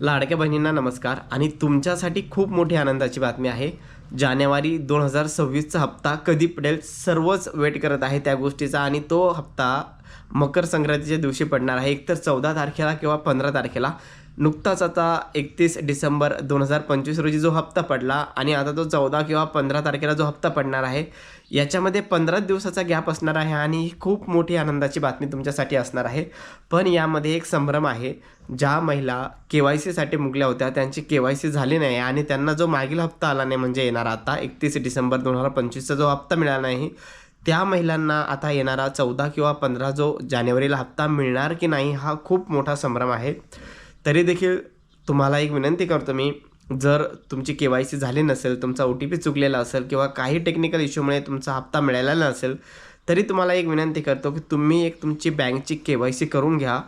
लाडक्या बहिणींना नमस्कार. आणि तुमच्यासाठी खूप मोठी आनंदाची बातमी आहे. जानेवारी दोन हजार सव्वीसचा हप्ता कधी पडेल? सर्वच वेट करत आहे त्या गोष्टीचा आणि तो हप्ता मकर संक्रांतीच्या दिवशी पडणार आहे. एकतर चौदा तारखेला किंवा पंधरा तारखेला. नुकताच आता एकतीस डिसेंबर दोन हजार पंचवीस रोजी जो हप्ता पडला आणि आता तो चौदा किंवा पंधरा तारखेला जो हप्ता पडणार आहे याच्यामध्ये पंधरा दिवसाचा गॅप असणार आहे आणि ही खूप मोठी आनंदाची बातमी तुमच्यासाठी असणार आहे. पण यामध्ये एक संभ्रम आहे ज्या महिला के वाय सीसाठी मुकल्या होत्या त्यांची के वाय सी झाली नाही आणि त्यांना जो मागील हप्ता आला नाही म्हणजे येणारा आता एकतीस डिसेंबर दोन हजार पंचवीसचा जो हप्ता मिळाला नाही त्या महिलांना आता येणारा चौदा किंवा पंधरा जो जानेवारीला हप्ता मिळणार की नाही हा खूप मोठा संभ्रम आहे. तरी देखील तुम्हाला एक विनंती करतो मी जर तुमची के वाय सी झाली नसेल तुमचा ओ टी पी चुकलेला असेल किंवा काही टेक्निकल इश्यूमुळे तुमचा हप्ता मिळालेला नसेल तरी तुम्हाला एक विनंती करतो की तुम्ही एक तुमची बँकची के वाय सी करून घ्या.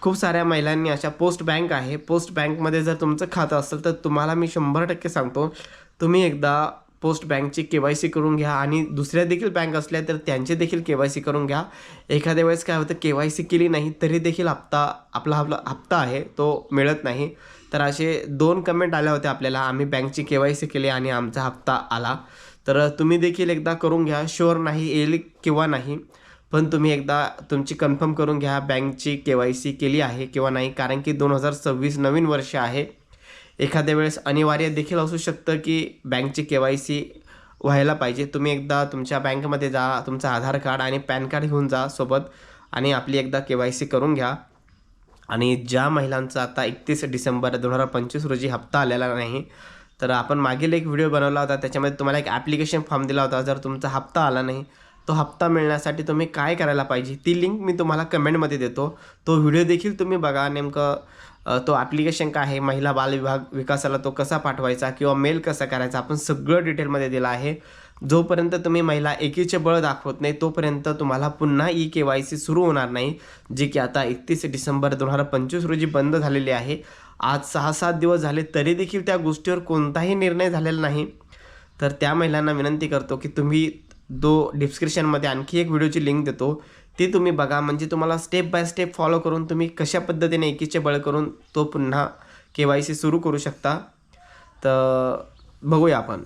खूप साऱ्या महिलांनी अशा पोस्ट बँक आहे पोस्ट बँकमध्ये जर तुमचं खातं असेल तर तुम्हाला मी शंभर टक्के सांगतो तुम्ही एकदा पोस्ट बँकची के वाय सी करून घ्या आणि दुसऱ्या देखील बँक असल्या तर त्यांचे देखील के वाय सी करून घ्या. एखाद्या वेळेस काय होतं के वाय सी केली नाही तरी देखील हप्ता आपला आपला हप्ता आहे तो मिळत नाही. तर असे दोन कमेंट आल्या होत्या आपल्याला. आम्ही बँकची के वाय सी केली आणि आमचा हप्ता आला. तर तुम्ही देखील एकदा करून घ्या. शुअर नाही येईल किंवा नाही पण तुम्ही एकदा तुमची कन्फर्म करून घ्या. बँकची के वाय सी केली आहे किंवा नाही कारण की दोन हजार सव्वीस नवीन वर्ष आहे. एखाद्या वेळेस अनिवार्य देखील असू शकतं की बँकची के वाय सी व्हायला पाहिजे. तुम्ही एकदा तुमच्या बँकमध्ये जा तुमचं आधार कार्ड आणि पॅन कार्ड घेऊन जा सोबत आणि आपली एकदा के वाय सी करून घ्या. आणि ज्या महिलांचा आता एकतीस डिसेंबर दोन हजार पंचवीस रोजी हप्ता आलेला नाही तर आपण मागील एक व्हिडिओ बनवला होता. त्याच्यामध्ये तुम्हाला एक ॲप्लिकेशन फॉर्म दिला होता. जर तुमचा हप्ता आला नाही तो हप्ता मिळण्यासाठी तुम्ही काय करायला पाहिजे? ती लिंक मी तुम्हाला कमेंटमध्ये देतो. तो व्हिडिओ देखील तुम्ही बघा. नेमकं तो ॲप्लिकेशन काय आहे? महिला बाल विभाग विकासाला तो कसा पाठवायचा? किंवा मेल कसा करायचा? आपण सगळं डिटेलमध्ये दिलं आहे. जोपर्यंत तुम्ही महिला एकीचे बळ दाखवत नाही तोपर्यंत तुम्हाला पुन्हा ई के वाय सी सुरू होणार नाही जी की आता एकतीस डिसेंबर दोन हजार पंचवीस रोजी बंद झालेली आहे. आज सहा सात दिवस झाले तरी देखील त्या गोष्टीवर कोणताही निर्णय झालेला नाही. तर त्या महिलांना विनंती करतो की तुम्ही दो डिस्क्रिप्शनमध्ये आणखी एक व्हिडिओची लिंक देतो. ती तुम्ही बघा. म्हणजे तुम्हाला स्टेप बाय स्टेप फॉलो करून तुम्ही कशा पद्धतीने एकीचे बळ करून तो पुन्हा के वाय सी सुरू करू शकता. तर बघूया आपण.